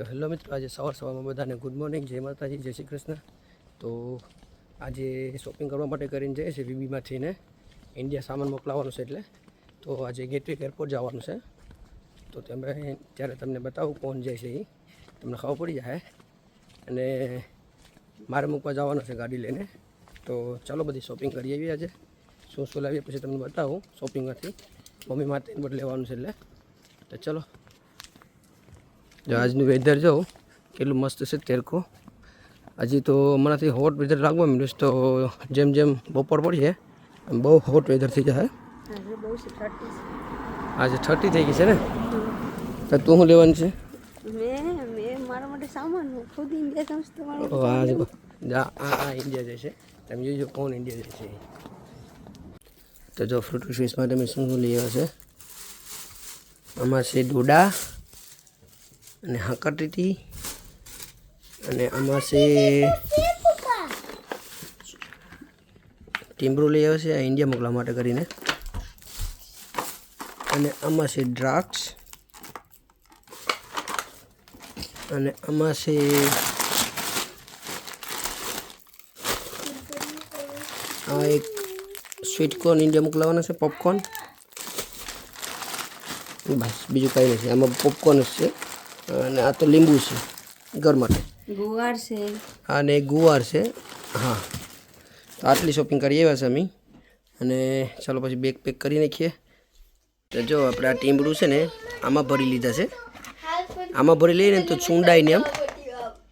તો હેલો મિત્રો, આજે સવાર સવારમાં બધાને ગુડ મોર્નિંગ જય માતાજી, જય શ્રી કૃષ્ણ. તો આજે શોપિંગ કરવા માટે કરીને જઈએ છીએ વીબીમાંથી ને ઇન્ડિયા સામાન મોકલાવવાનું છે એટલે. તો આજે ગેટવેક એરપોર્ટ જવાનું છે. તો તમે ત્યારે તમને બતાવું કોણ જાય છે એ તમને ખબર પડી જાય. અને મારે મૂકવા જવાનું છે ગાડી લઈને. તો ચાલો બધી શોપિંગ કરી આવીએ આજે. શું શું લાવીએ પછી તમને બતાવું શોપિંગમાંથી મમ્મી માટે લેવાનું છે એટલે. તો ચલો. જો આજનું વેધર જો કેટલું મસ્ત છે તેરકો હજી તો હમણાંથી હોટ વેધર લાગવા મળ્યું તો જેમ જેમ બપોર પડશે એમ બહુ હોટ વેધર થઈ જાય આજે થર્ટી થઈ ગઈ છે ને? તો તું શું લેવાનું છે? ઇન્ડિયા જાય છે. તમે જોજો કોણ ઇન્ડિયા જાય છે. તો જો ફ્રૂટ ફિશ માટે મેં શું શું લઈ આવ્યા છે? આમાં છે ડોડા અને હાકરટીટી અને આમાં છે ટીમરું લઈ આવે છે આ ઇન્ડિયા મોકલવા માટે કરીને. અને આમાં છે દ્રાક્ષ. અને આમાં છે આ એક સ્વીટ કોર્ન ઇન્ડિયા મોકલાવાના છે પોપકોર્ન બસ, બીજું કંઈ નથી. આમાં પોપકોર્ન છે. અને આ તો લીંબુ છે ઘર માટે. ગુવાર છે. અને ને ગુવાર છે. હા. તો આટલી શોપિંગ કરી આવ્યા છે અમે. અને ચાલો પછી બેગ પેક કરી નાખીએ તો જો આપણે આ ટીમડું છે ને આમાં ભરી લીધા છે. આમાં ભરી લઈએ ને તો ચૂંડાઈને એમ આમ.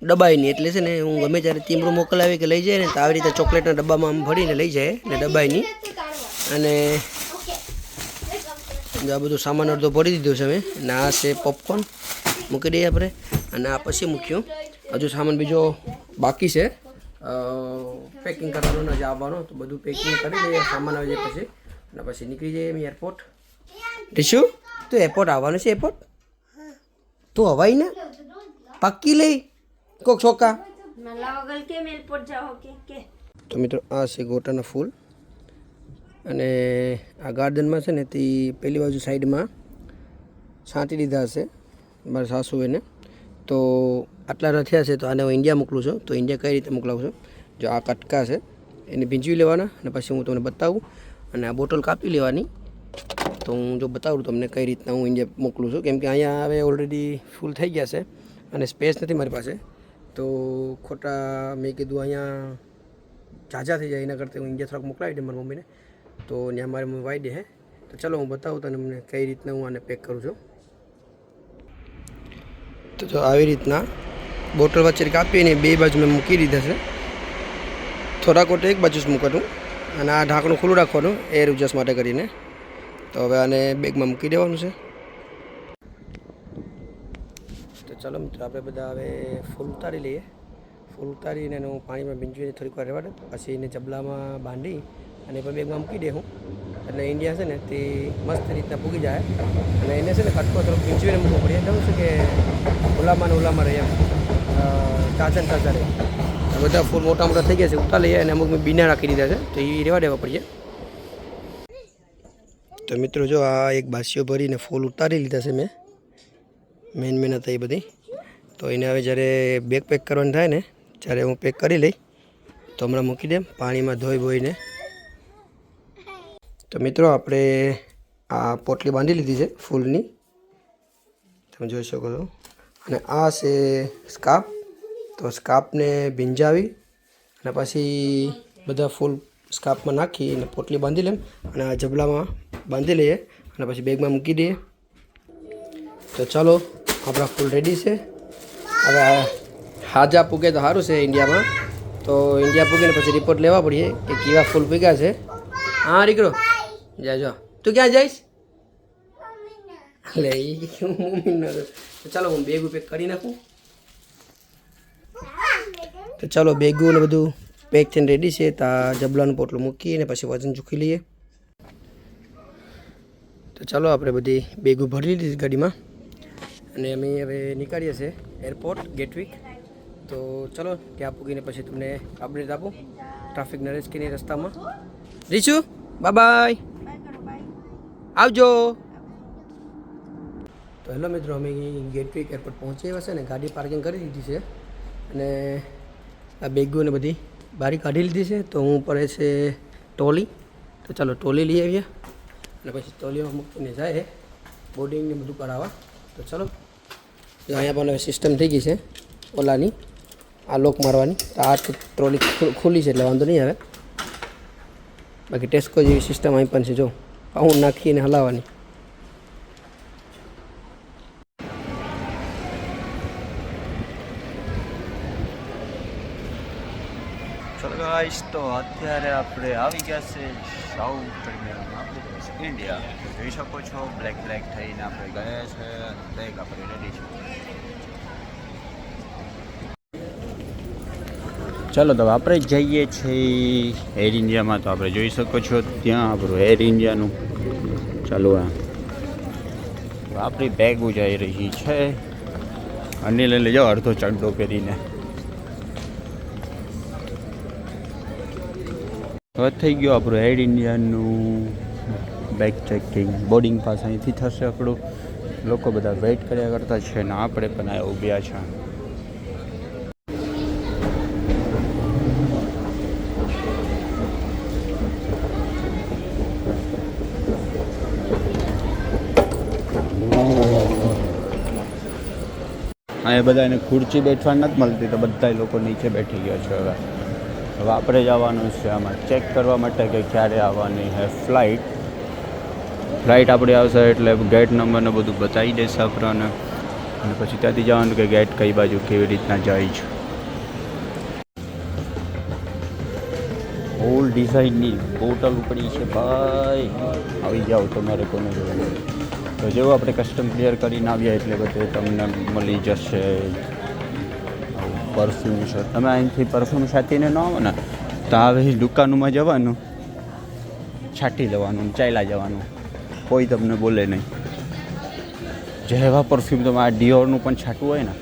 દબાય નહીં. એટલે છે ને હું ગમે ત્યારે તીમડું મોકલાવી કે લઈ જાય ને તો આવી રીતે ચોકલેટના ડબ્બામાં આમ ભરીને લઈ જાય ને દબાઈની નહીં. અને આ બધું સામાન અડધો ભરી દીધો છે મેં ના આ છે પોપકોર્ન મૂકી દઈએ આપણે. અને આ પછી મૂક્યું. હજુ સામાન બીજો બાકી છે. પેકિંગ કરવાનો હજી આવવાનો, તો બધું પેકિંગ કરી દઈએ સામાન આવી જાય પછી. અને પછી નીકળી જઈએ અમે એરપોર્ટ ટીશુ તું એરપોર્ટ આવવાનું છે એરપોર્ટ તું હવાઈ ને? પક્કી લઈ? કોક છોકા તો મિત્રો, આ છે ગોટાના ફૂલ. અને આ ગાર્ડનમાં છે ને, તે પેલી બાજુ સાઈડમાં છાંટી દીધા હશે. મારા સાસુ એને. તો આટલા રથ્યા છે, તો આને હું ઇન્ડિયા મોકલું છું. તો ઇન્ડિયા કઈ રીતે મોકલાવું છું? જો આ કટકા છે, એને ભીંજવી લેવાના અને પછી હું તમને બતાવું અને આ બોટલ કાપી લેવાની. તો હું જો બતાવું તમને કઈ રીતના હું ઇન્ડિયા મોકલું છું. કેમ કે અહીંયા હવે ઓલરેડી ફૂલ થઈ ગયા છે અને સ્પેસ નથી મારી પાસે. તો ખોટા મેં કીધું અહીંયા ઝાઝા થઈ જાય, એના કરતાં હું ઇન્ડિયા થોડાક મોકલાવી દે મારી મમ્મીને. તો ત્યાં મારી મમ્મી વાઈ દે હે. તો ચલો હું બતાવું તને મને કઈ રીતના હું આને પેક કરું છું. તો જો આવી રીતના બોટલ વચ્ચે કાપીને બે બાજુ મેં મૂકી દીધા છે. થોડાક વોટ એક બાજુ જ મૂકવાનું અને આ ઢાંકણું ખુલ્લું રાખવાનું એર ઉજાસ માટે કરીને. તો હવે આને બેગમાં મૂકી દેવાનું છે. તો ચાલો મિત્રો, આપણે બધા હવે ફૂલ ઉતારી લઈએ. ફૂલ ઉતારીને એનું પાણીમાં ભીંજવીને થોડીક વાર રહેવા દે. પછી એને જબલામાં બાંધી અને પણ બેગમાં મૂકી દે હું. એટલે ઇન્ડિયા છે ને તે મસ્ત રીતના પૂગી જાય. અને એને છે ને કટકો થોડોક ભીંજવીને મૂકવો પડે. એટલે શું કે ઓલામાં ને ઓલામાં રહે એમ. તાજા રહે. બધા ફૂલ મોટા મોટા થઈ ગયા છે, ઉતાર લઈએ અને અમુક મેં બીના રાખી દીધા છે, તો એ રહેવા દેવા પડીએ. તો મિત્રો જો આ એક બાસીઓ ભરીને ફૂલ ઉતારી લીધા છે મેં. મેન મેન હતા એ બધી. તો એને હવે જ્યારે બેગ પેક કરવાનું થાય ને, ત્યારે હું પેક કરી લઈ, તો હમણાં મૂકી દેમ પાણીમાં ધોઈ બોઈને. તો મિત્રો આપણે આ પોટલી બાંધી લીધી છે ફૂલની. તમે જોઈ શકો છો. અને આ છે સ્કાપ તો સ્કાર્પને ભીંજાવી અને પછી બધા ફૂલ સ્કાર્પમાં નાખી અને પોટલી બાંધી લેમ અને આ જબલામાં બાંધી લઈએ અને પછી બેગમાં મૂકી દઈએ. તો ચાલો આપણા ફૂલ રેડી છે. હવે હાજા પૂગે તો સારું છે ઇન્ડિયામાં. તો ઇન્ડિયા પૂગીને પછી રિપોર્ટ લેવા પડીએ કે કેવા ફૂલ પૂગ્યા છે. હા દીકરો? જા જો. તું ક્યાં જઈશ? લે મમ્મીનો તો ચાલો હું બેગ પેક કરી નાખું. તો ચાલો બેગું ને બધું પેક થઈને રેડી છે. તો આ જબલાનું પોટલું મૂકીને પછી વજન ચૂકી લઈએ. તો ચાલો આપણે બધી બેગું ભરી લીધી ગાડીમાં. અને અમે હવે નીકળીએ છીએ એરપોર્ટ ગેટવીક તો ચલો ત્યાં પૂગીને પછી તમને અપડેટ આપું ટ્રાફિક નરેશ કે નહીં રસ્તામાં. રીશુ બાય આવજો. તો હેલો મિત્રો અમે ગેટવે એરપોર્ટ પહોંચી આવ્યા છે ને ગાડી પાર્કિંગ કરી દીધી છે. અને આ બેગો ને બધી બારી કાઢી લીધી છે. તો હું પડે છે ટોલી. તો ચાલો ટોલી લઈ આવીએ. અને પછી ટોલીમાં મૂકીને જાય. બોર્ડિંગને બધું કરાવવા. તો ચાલો. અહીંયા પણ હવે સિસ્ટમ થઈ ગઈ છે ઓલાની. આ લોક મારવાની. તો આ ટ્રોલી ખુલ્લી છે એટલે વાંધો નહીં આવે. બાકી ટેસ્કો જેવી સિસ્ટમ અહીં પણ છે, જો. પાઉન નાખીને હલાવવાની ચલો ગાઈસ તો અત્યારે આપણે આવી ગયા છે સાઉથ ટર્મિનલમાં ઇન્ડિયા જોઈ શકો છો બ્લેક બ્લેક થઈને આપણે ગયા છે. બેગ આપણે રેડી છે. ચાલો, તો આપણે જઈએ છીએ એર ઇન્ડિયામાં તો આપણે જોઈ શકો છો, ત્યાં આપણું એર ઇન્ડિયાનું ચાલુ, આ. આપણી બેગ ઉજાઈ રહી છે. અનિલ લઈ જાઓ, અડધો ચડ્ડો પહેરીને. હવે થઈ ગયો આપણું એડ ઇન્ડિયાનું બેક ચેકિંગ બોર્ડિંગ પાસ અહીંથી થશે આપણું. લોકો બધા વેઇટ કર્યા કરતા છે ને આપણે પણ આ ઊભ્યા છે. અહીંયા બધાને ખુરચી બેઠવા નથી મળતી તો બધા લોકો નીચે બેઠી ગયા છે હવે. આપણે જવાનું છે. આમાં ચેક કરવા માટે કે ક્યારે આવવાની છે ફ્લાઇટ ફ્લાઇટ આપણી આવશે એટલે ગેટ નંબરને બધું બતાવી દેશે આપણને અને પછી ત્યાંથી જવાનું કે ગેટ કઈ બાજુ કેવી રીતના જાય છે. ઓલ ડિઝાઇનની બોટલ ઉપડી છે ભાઈ. આવી જાઓ તમારે કોને જોવાનું. તો જેવું આપણે કસ્ટમ ક્લિયર કરીને આવીએ એટલે બધું તમને મળી જશે. પરફ્યુમ છે. તમે અહીંથી પરફ્યુમ છાતીને ન આવો ને, તો આવી દુકાનોમાં જવાનું. છાંટી લેવાનું, ચાલ્યા જવાનું. કોઈ તમને બોલે નહીં. જેવા પરફ્યુમ તમે આ ડિયોરનું પણ છાંટવું હોય ને,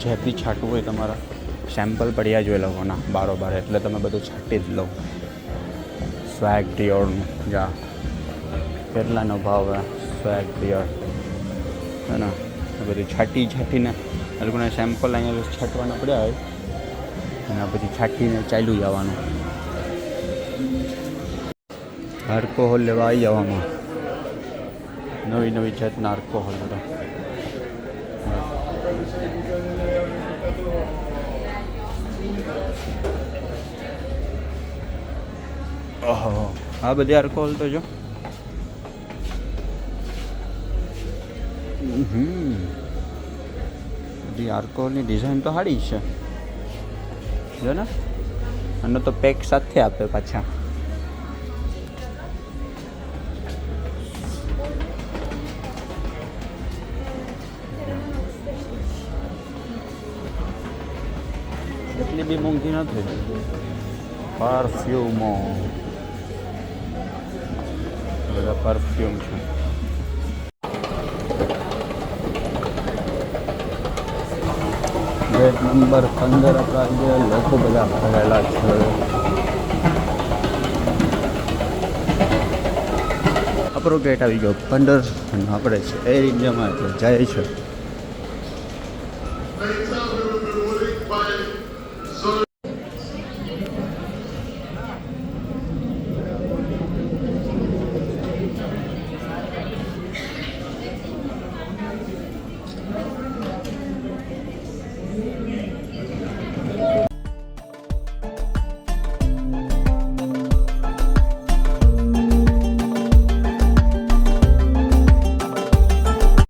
જે બી છાંટવું હોય તમારા સેમ્પલ પડ્યા જોઈ લોકોના, બારોબાર. એટલે તમે બધું છાંટી જ લો. સ્વેગ ડિયોરનું જા. કેટલાનો ભાવ સ્વેગ ડિયોર હે ને? બધું છાંટી છાંટીને એ લોકોને સેમ્પલ અહીંયા છાંટવાના પડ્યા હોય. અને પછી છાંટીને ચાલ્યું જવાનું. આલ્કોહોલ લેવા આવી જવામાં. નવી નવી જાતના આલ્કોહોલ બધા. ઓહો, આ બધી આલ્કોહોલ તો જો. હમ. બધી આર્કોની ડિઝાઇન તો સારી છે. જો ને? અને તો પેક સાથે આપે પાછા. એટલી બી મોંઘી નથી. પરફ્યુમો બધા પરફ્યુમ છે. ગેટ નંબર પંદર આપણા જે લોકો બધા ભરેલા છે. આપણો ગેટ આવી ગયો. પંદર આપણે છે. એ એટલે જાય છે.